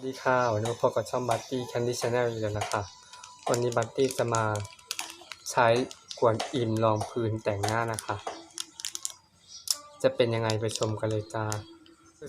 สวัสดีค่ะวันนี้พบกับช่องบัตตี้แคนดี้ชาแนลอีกแล้วนะคะ วันนี้บัตตี้จะมาใช้กวนอิมรองพื้นแต่งหน้านะคะ จะเป็นยังไงไปชมกันเลยจ้า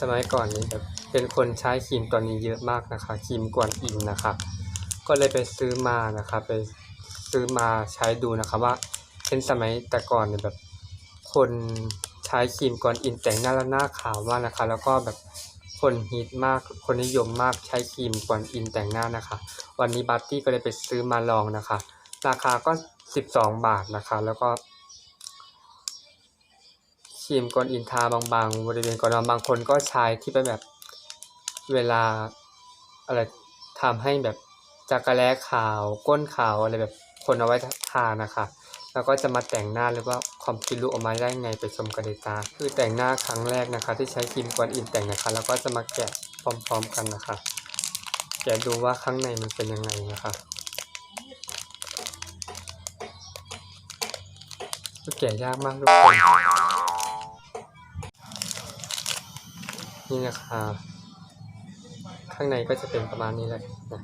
สมัยก่อนนี้แบบเป็นคนใช้ครีมตัวนี้เยอะมากนะคะครีมกวนอิมนะคะ ก็เลยไปซื้อมานะคะไปซื้อมาใช้ดูนะคะว่าเป็นสมัยแต่ก่อนเนี่ยแบบคนใช้ครีมกวนอิมแต่งหน้าแล้วหน้าขาวมากนะคะ แล้วก็แบบ คนฮิตมาก คนนิยมมากใช้ครีมกวนอิมแต่งหน้านะคะ วันนี้บัตตี้ก็เลยไปซื้อมาลองนะคะ ราคาก็ 12 บาทนะคะ แล้วก็ครีมกวนอิมทาบางๆ บริเวณก่อนนอนบางคนก็ใช้ที่เป็นแบบเวลาอะไรทำให้แบบจักระแลขาว ก้นขาวอะไรแบบคนเอาไว้ทานะคะ แล้วก็จะมาแต่งหน้าหรือว่า ความคิดรู้ออกมาได้ไงไปชมกันเลยจ้าคือแต่งหน้าครั้งแรกนะคะ ที่ใช้ครีมกวนอิมแต่งนะคะ แล้วก็จะมาแกะพร้อมๆกันนะคะ แกะดูว่าข้างในมันเป็นยังไงนะคะก็แกะยากมากทุกคนนี่นะคะ ข้างในก็จะเป็นประมาณนี้เลยนะ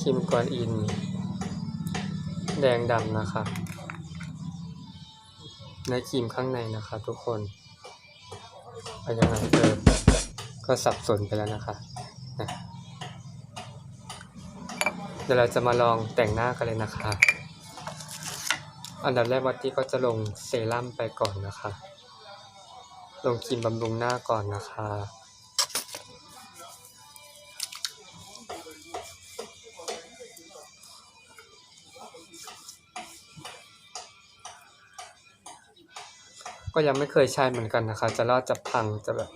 ครีมกวนอิน แดงดำนะคะในครีมข้างในนะคะทุกคนเป็นยังไงเออก็สับสนไปแล้วนะคะนะเดี๋ยวเราจะมาลองแต่งหน้ากันเลยนะคะ อันดับแรกวัตตี้ก็จะลงเซรั่มไปก่อนนะคะ ลงครีมบำรุงหน้าก่อนนะคะ ยังไม่เคยใช้เหมือนกันนะคะ จะรอดจะพังจะแบบ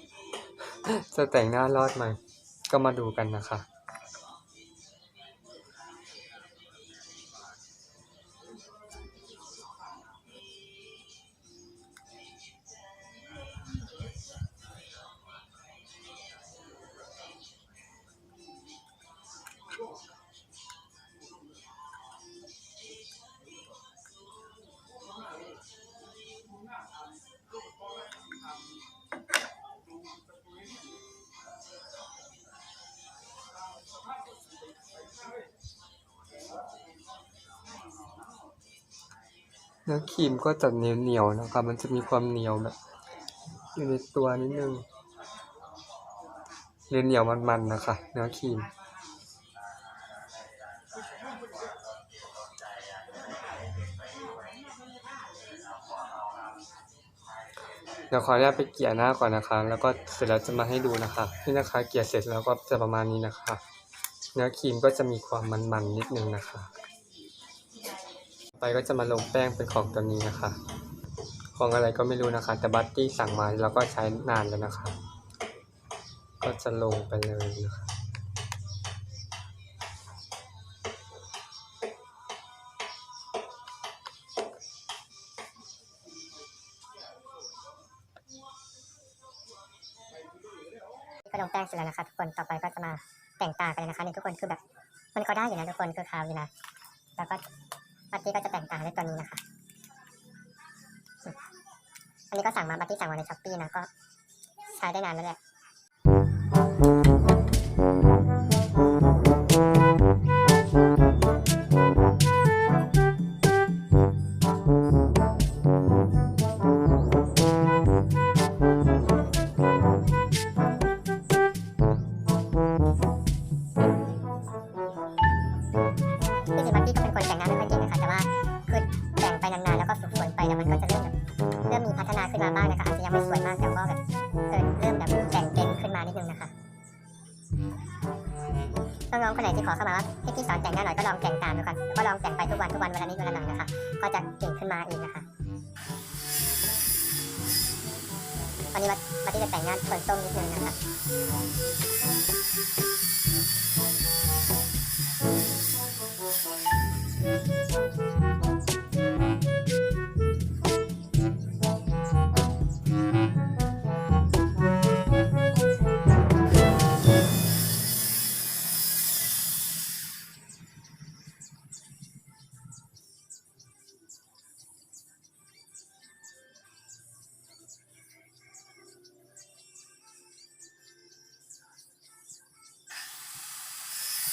จะแต่งหน้ารอดไหมก็มาดูกันนะคะ เนื้อครีมก็จะเหนียวๆนะครับ มันจะมีความเหนียวแบบอยู่ในตัวนิดนึงเหนียวเหนียวๆมันๆนะคะ เนื้อครีมเดี๋ยวขออนุญาตไปเกลี่ยหน้าก่อนนะคะ แล้วก็เสร็จแล้วจะมาให้ดูนะคะ นี่นะคะ เกลี่ยเสร็จแล้วก็จะประมาณนี้นะคะ เนื้อครีมก็จะมีความมันๆนิดนึงนะคะ ก็จะมาลงแป้งเป็นของตัวนี้นะคะ ของอะไรก็ไม่รู้นะคะ แต่บัตตี้สั่งมาแล้วก็ใช้นานแล้วนะคะ ก็จะลงไปเลยนะคะก็ลงแป้งเสร็จแล้วนะคะ ทุกคนต่อไปก็จะมาแต่งตากันเลยนะคะนี่ทุกคนคือแบบ มันก็ได้อยู่นะทุกคนคือขาวอยู่นะแล้วก็ บัตตี้ก็จะแต่งตาด้วยตัวนี้นะคะ อันนี้ก็สั่งมาบัตตี้สั่งมาในช้อปปี้นะก็ใช้ได้นานแล้วแหละ จะเก่งขึ้นมาเองนะคะวันนี้วัดวัดที่จะแต่งหน้าโทนส้มนิดนึงนะคะ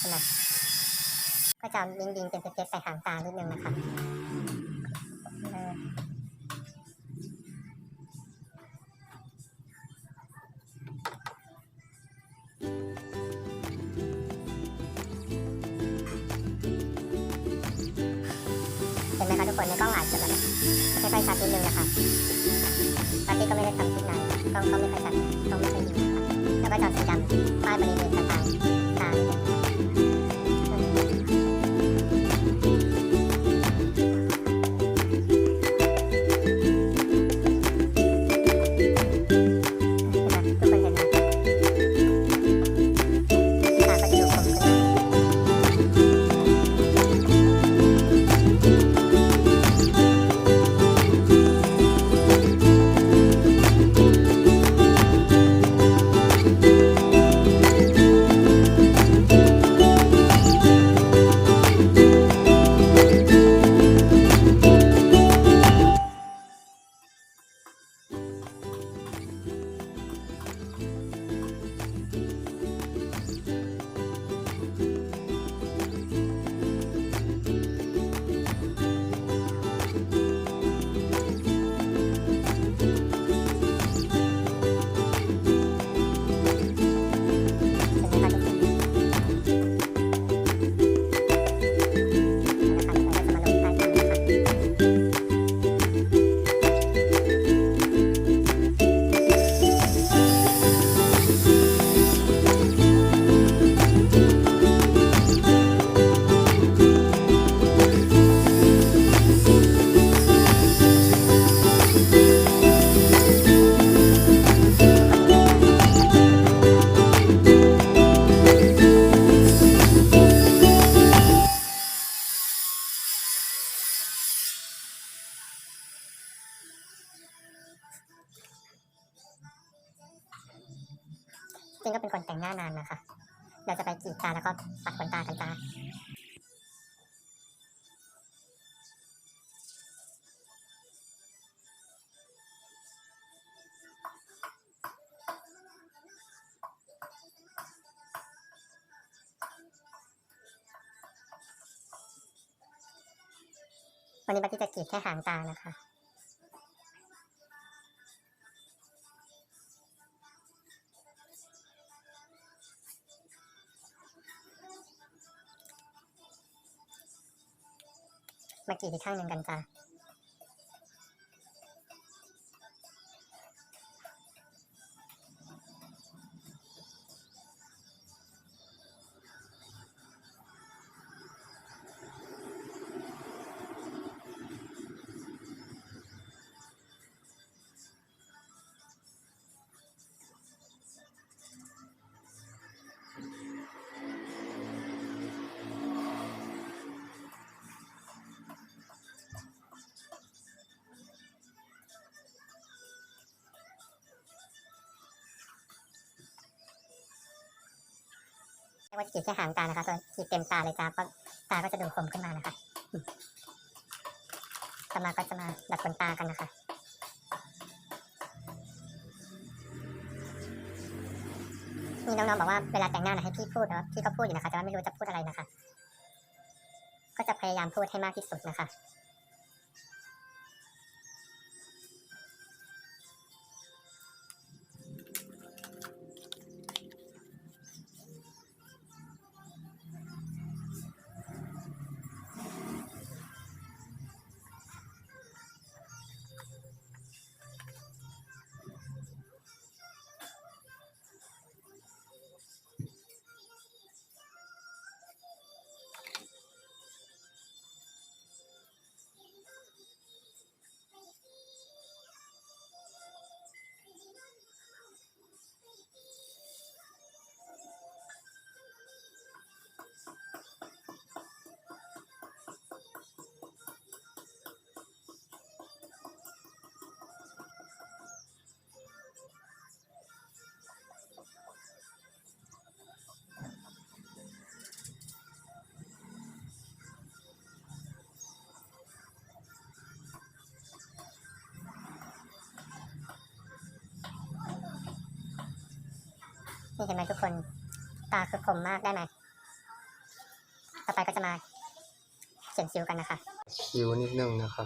นไหมก็จะบิงบิงๆเป็นเพชรๆใส่หางตานิดนึงนะคะเออเห็นไหมคะทุกคนในกล้องอาจจะแบบไม่ค่อยชัดนิดนึงนะคะปาร์ตี้ก็ไม่ได้ทำคลิปนานกล้องก็ไม่ค่อยชัดกล้องไม่ค่อยดีนะคะแล้วก็จอสีดำป้ายบริเวณต่างๆานานนะคะ เราจะไปกรีดตาแล้วก็ปัดขนตากันจ้าวันนี้บัตตี้จะกรีดแค่หางตานะคะ อีกข้างหนึ่งกันจ้า ไม่ว่าจะกรีดแค่หางตานะคะส่วนกรีดเต็มตาเลยจ้าตาก็จะดูคมขึ้นมานะคะอืมต่อมาก็จะมาดัดขนตากันนะคะมีน้องๆบอกว่าเวลาแต่งหน้านะให้พี่พูดแต่ว่าพี่ก็พูดอยู่นะคะ แต่ว่าไม่รู้จะพูดอะไรนะคะ ก็จะพยายามพูดให้มากที่สุดนะคะ นี่เห็นไหมทุกคน ตาคือคมมากได้ไหม ต่อไปก็จะมาเขียนคิ้วกันนะคะ คิ้วนิดนึงนะคะ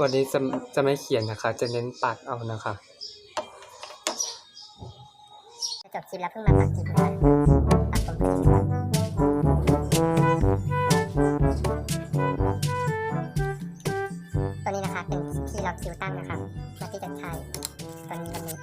วันนี้จะจะไม่เขียนนะคะ จะเน้นปัดเอานะคะจะจบคลิปแล้วเพิ่งมาปัดคลิปนะคะปัดผมจริงค่ะตัวนี้นะคะเป็นที่ล็อกคิวตั้งนะคะมาที่จะใช้ตัวนี้วันนี้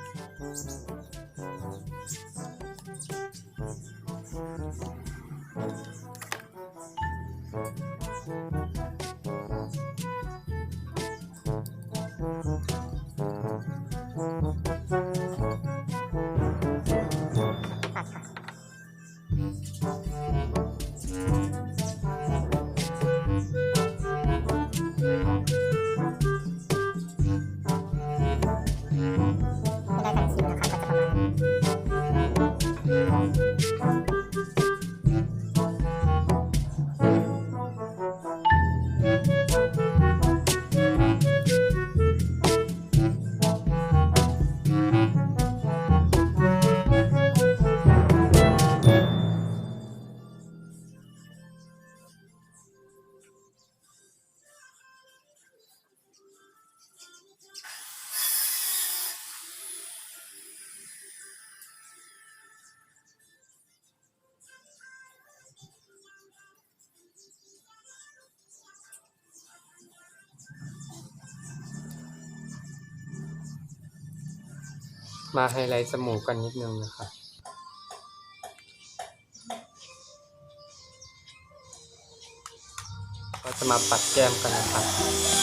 มาไฮไลท์จมูกกันนิดนึงนะคะก็จะมาปัดแก้มกันนะครับ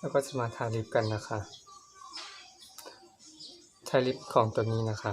แล้วก็จะมาทาลิปกันนะคะ ใช้ลิปของตัวนี้นะคะ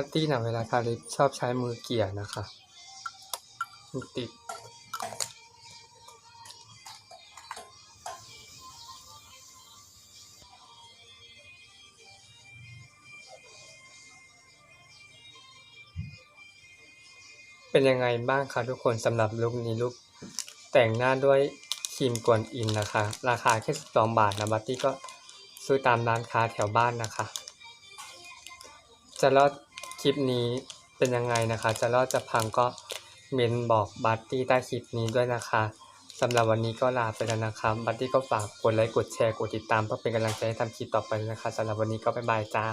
ปาร์ตี้นะเวลาทาลิปชอบใช้มือเกี่ยนะคะมันติดเป็นยังไงบ้างคะทุกคนสำหรับลุคนี้ลุคแต่งหน้าด้วยครีมกวนอินนะคะ ราคาแค่12บาทนะบัตตี้ก็ซื้อตามร้านค้าแถวบ้านนะคะ จะรอด คลิปนี้เป็นยังไงนะคะ จะรอดจะพังก็เมนบอกบัตตี้ใต้คลิปนี้ด้วยนะคะสำหรับวันนี้ก็ลาไปแล้วนะคะบัตตี้ก็ฝากกดไลค์กดแชร์กดติดตามเพื่อเป็นกำลังใจให้ทำคลิปต่อไปนะคะสำหรับวันนี้ก็บ๊ายบายจ้า